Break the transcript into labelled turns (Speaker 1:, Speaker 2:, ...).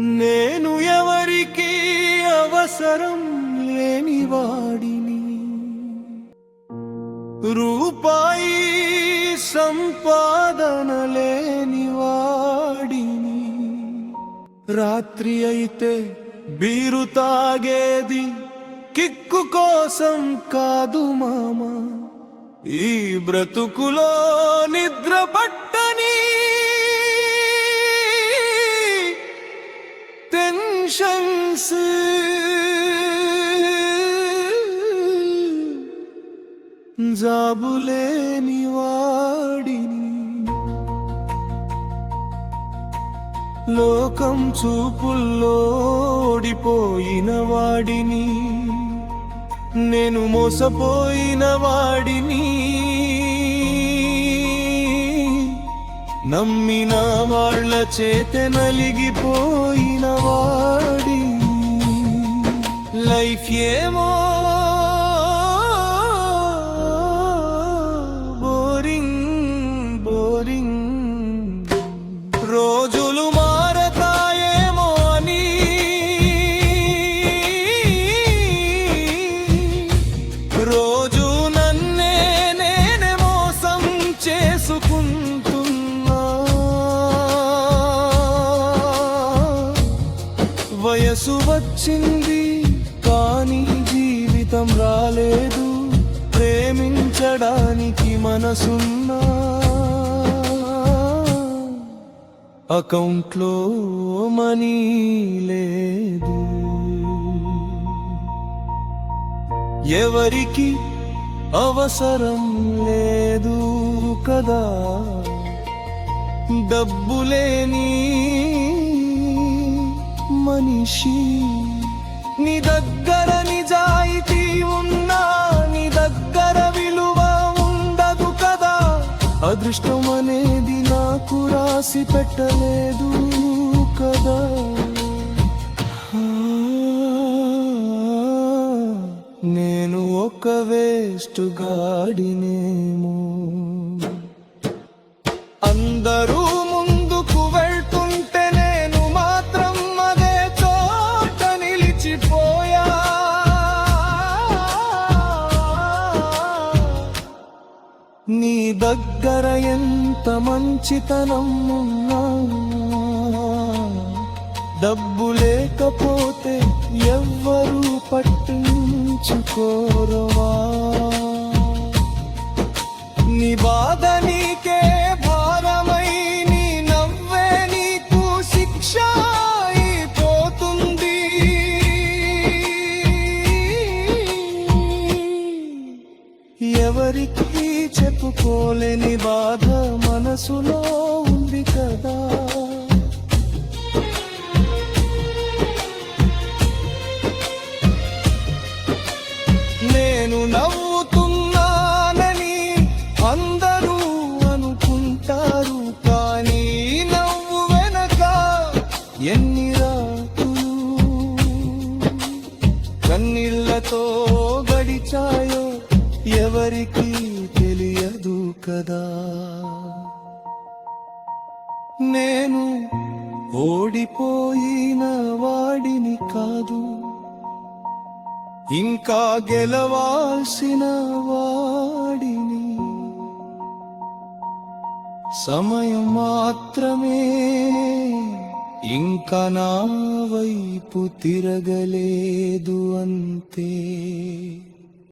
Speaker 1: నేను ఎవరికి అవసరం లేని వాడిని. రూపాయి సంపాదన లేని వాడిని. రాత్రి అయితే బీరు తాగేది కిక్కు కోసం కాదు మామ. ఈ బ్రతుకులో నిద్రపట్ట టెన్షన్స్ జాబులేని వాడిని. లోకం చూపుల్లో ఓడిపోయిన వాడిని. నేను మోసపోయిన వాడిని. నమ్మిన వాళ్ళ చేత నలిగిపోయిన వాడి. లైఫ్ ఏమో వచ్చింది కానీ జీవితం రాలేదు. ప్రేమించడానికి మనసున్నా అకౌంట్లో మనీ లేదు. ఎవరికి అవసరం లేదు కదా. డబ్బులేని మనిషి. నీ దగ్గర నిజాయితీ ఉన్నా నీ దగ్గర విలువ ఉండదు కదా. అదృష్టం అనేది నాకు రాసి పెట్టలేదు కదా. నేను ఒక వేస్ట్ గాడినేమో. అందరూ నీ దగ్గర ఎంత మంచితనం ఉన్నా డబ్బు లేకపోతే ఎవ్వరూ పట్టించుకోరవా? నీ బాధ నీకే భారమై నీ నవ్వే నీకు శిక్ష అయిపోతుంది. ఎవరికి చెప్పుకోలేని బాధ మనసులో ఉంది కదా. నేను నవ్వుతున్నానని అందరూ అనుకుంటారు కానీ నవ్వు వెనక ఎన్ని రాకులు కన్నీళ్ళతో గడిచాయో ఎవరికి తెలియదు. కదా. నేను ఓడిపోయిన వాడిని కాదు. ఇంకా గెలవాల్సిన వాడిని. సమయం మాత్రమే ఇంకా నా వైపు తిరగలేదు అంతే.